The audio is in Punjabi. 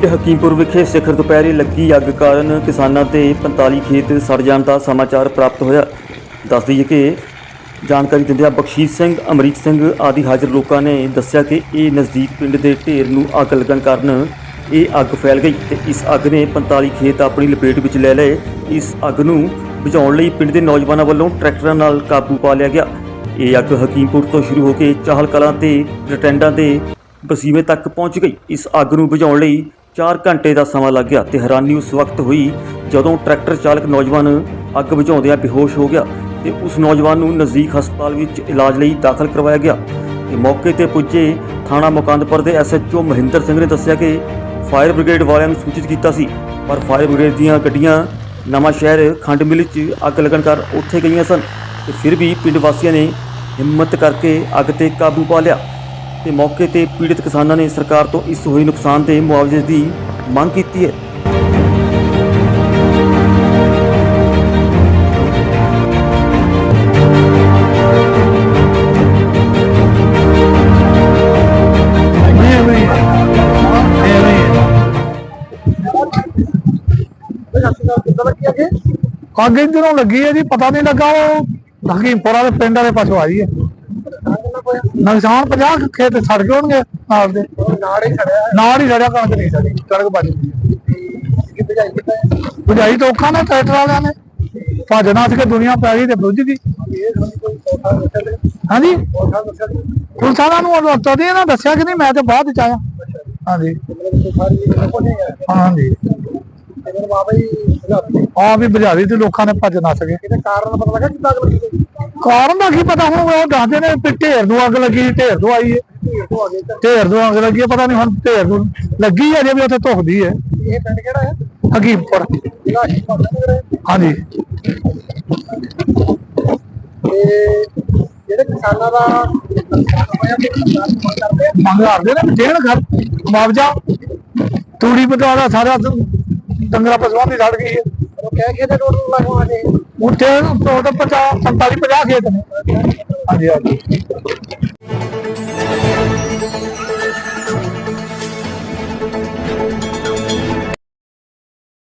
ਪਿੰਡ ਹਕੀਮਪੁਰ ਵਿਖੇ ਸਿਖਰ ਦੁਪਹਿਰੇ ਲੱਗੀ ਅੱਗ ਕਾਰਨ ਕਿਸਾਨਾਂ ਤੇ 45 ਖੇਤ ਸੜ ਜਾਣ ਦਾ ਸਮਾਚਾਰ ਪ੍ਰਾਪਤ ਹੋਇਆ। ਦੱਸ ਦਈਏ ਕਿ ਜਾਣਕਾਰੀ ਦਿੰਦਿਆਂ ਬਖਸ਼ੀਸ਼ ਸਿੰਘ, ਅਮਰੀਕ ਸਿੰਘ ਆਦਿ ਹਾਜ਼ਰ ਲੋਕਾਂ ਨੇ ਦੱਸਿਆ ਕਿ ਇਹ ਨਜ਼ਦੀਕ ਪਿੰਡ ਦੇ ਢੇਰ ਨੂੰ ਅੱਗ ਲੱਗਣ ਕਾਰਨ ਇਹ ਅੱਗ ਫੈਲ ਗਈ ਤੇ ਇਸ ਅੱਗ ਨੇ 45 ਖੇਤ ਆਪਣੀ ਲਪੇਟ ਵਿੱਚ ਲੈ ਲਏ। ਇਸ ਅੱਗ ਨੂੰ ਬੁਝਾਉਣ ਲਈ ਪਿੰਡ ਦੇ ਨੌਜਵਾਨਾਂ ਵੱਲੋਂ ਟਰੈਕਟਰਾਂ ਨਾਲ ਕਾਬੂ ਪਾ ਲਿਆ ਗਿਆ। ਇਹ ਅੱਗ ਹਕੀਮਪੁਰ ਤੋਂ ਸ਼ੁਰੂ ਹੋ ਕੇ ਚਾਹਲ ਕਲਾਂ ਤੇ ਰਟੈਂਡਾਂ ਦੇ ਬਸੀਵੇਂ ਤੱਕ ਪਹੁੰਚ ਗਈ। ਇਸ ਅੱਗ ਨੂੰ ਬੁਝਾਉਣ ਲਈ 4 ਘੰਟੇ ਦਾ ਸਮਾਂ ਲੱਗ ਗਿਆ ਤੇ ਹੈਰਾਨੀ ਉਸ ਵਕਤ ਹੋਈ ਜਦੋਂ ਟਰੈਕਟਰ ਚਾਲਕ ਨੌਜਵਾਨ ਅੱਗ ਬੁਝਾਉਂਦਿਆਂ ਬੇਹੋਸ਼ ਹੋ ਗਿਆ ਤੇ ਉਸ ਨੌਜਵਾਨ ਨੂੰ ਨਜ਼ਦੀਕ ਹਸਪਤਾਲ ਵਿੱਚ ਇਲਾਜ ਲਈ ਦਾਖਲ ਕਰਵਾਇਆ ਗਿਆ। ਤੇ ਮੌਕੇ ਤੇ ਪੁੱਜੇ ਥਾਣਾ ਮੁਕੰਦਪੁਰ ਦੇ ਐਸਐਚਓ ਮਹਿੰਦਰ ਸਿੰਘ ਨੇ ਦੱਸਿਆ ਕਿ ਫਾਇਰ ਬ੍ਰਿਗੇਡ ਵਾਲਿਆਂ ਨੂੰ ਸੂਚਿਤ ਕੀਤਾ ਸੀ, ਪਰ ਫਾਇਰ ਬ੍ਰਿਗੇਡ ਦੀਆਂ ਗੱਡੀਆਂ ਨਵਾਂ ਸ਼ਹਿਰ ਖੰਡ ਮਿਲ 'ਚ ਅੱਗ ਲੱਗਣ ਕਰ ਉੱਥੇ ਗਈਆਂ ਸਨ ਤੇ ਫਿਰ ਵੀ ਪਿੰਡ ਵਾਸੀਆਂ ਨੇ ਹਿੰਮਤ ਕਰਕੇ ਅੱਗ ਤੇ ਕਾਬੂ ਪਾ ਲਿਆ। ਤੇ ਮੌਕੇ ਤੇ ਪੀੜਤ ਕਿਸਾਨਾਂ ਨੇ ਸਰਕਾਰ ਤੋਂ ਇਸ ਹੋਏ ਨੁਕਸਾਨ ਦੇ ਮੁਆਵਜ਼ੇ ਦੀ ਮੰਗ ਕੀਤੀ ਹੈ। ਅੱਗ ਇਧਰੋਂ ਲੱਗੀ ਹੈ ਜੀ, ਪਤਾ ਨਹੀਂ ਲੱਗਾ, ਉਹ ਹਕੀਮਪੁਰਾ ਦੇ ਪਿੰਡ ਵਾਲੇ ਪਾਸੋਂ ਆਈ ਹੈ। ਨੁਕਸਾਨ 50 ਖੇਤ ਸੜ ਗਏ ਹੋਣਗੇ ਨਾਲ ਦੇ। ਨਾਲ ਹੀ ਸੜਿਆ ਨਾਲ ਹੀ ਸੜਿਆ ਕਣਕ ਨਹੀਂ ਸੜੀ ਕਣਕ ਬਚ ਗਈ ਬੁਝਾਈ ਤਾਂ ਔਖਾ ਨੇ ਟਰੈਕਟਰ ਵਾਲਿਆਂ ਨੇ। ਭੱਜ ਨੱਠ ਕੇ ਦੁਨੀਆ ਪੈ ਗਈ ਤੇ ਬੁੱਝ ਗਈ। ਹਾਂਜੀ ਪੁਲਿਸ ਵਾਲਿਆਂ ਨੂੰ ਉਹ ਤਦੇ ਇਹਨਾਂ ਦੱਸਿਆ ਕਿ ਨਹੀਂ ਮੈਂ ਤੇ ਬਾਅਦ ਚ ਆਇਆ। ਹਾਂਜੀ। ਹਾਂਜੀ। ਆ ਵੀ ਬੁਝਾਰੀ ਤੇ ਲੋਕਾਂ ਨੇ ਭੱਜ ਨੱਸ ਗਏ ਕਾਰਨ ਪਤਾ ਲੱਗਾ ਕਿੱਦਾਂ ਅੱਗ ਲੱਗੀ ਕਾਰਨ ਦਾ ਕੀ ਪਤਾ ਹੁਣ ਉਹ ਦੱਸਦੇ ਨੇ ਵੀ ਢੇਰ ਨੂੰ ਅੱਗ ਲੱਗੀ ਢੇਰ ਤੋਂ ਆਈ ਹੈ। ਢੇਰ ਤੋਂ ਅੱਗ ਲੱਗੀ ਹੈ ਪਤਾ ਨਹੀਂ ਹੁਣ ਢੇਰ ਨੂੰ ਲੱਗੀ ਹੈ ਜੇ ਵੀ ਉੱਥੇ ਧੁਖਦੀ ਹੈ। ਇਹ ਪਿੰਡ ਕਿਹੜਾ ਹੈ? ਹਕੀਮਪੁਰ। ਹਾਂਜੀ। ਜਿਹੜੇ ਕਿਸਾਨਾਂ ਦਾ ਨੁਕਸਾਨ ਹੋਇਆ ਤੇ ਕਿਸਾਨ ਮੰਗ ਕਰਦੇ ਆ? ਮੰਗ ਕਰਦੇ ਨੇ ਵੀ ਦੇਣ ਘਰ ਮੁਆਵਜ਼ਾ ਤੂੜੀ ਬਟਾਲਾ ਸਾਰਾ ਡੰਗਰਾ ਪਸ਼ੂਆਂ ਦੀ ਸੜ ਗਈ ਹੈ। ਉਹ ਕਹਿ ਕੇ ਤੇ ਟੋਟਲ ਲਗਵਾ ਦੇ ਉੱਥੇ ਟੋਟਲ 50 45 50 ਖੇਤ ਨੇ। ਹਾਂਜੀ ਹਾਂਜੀ।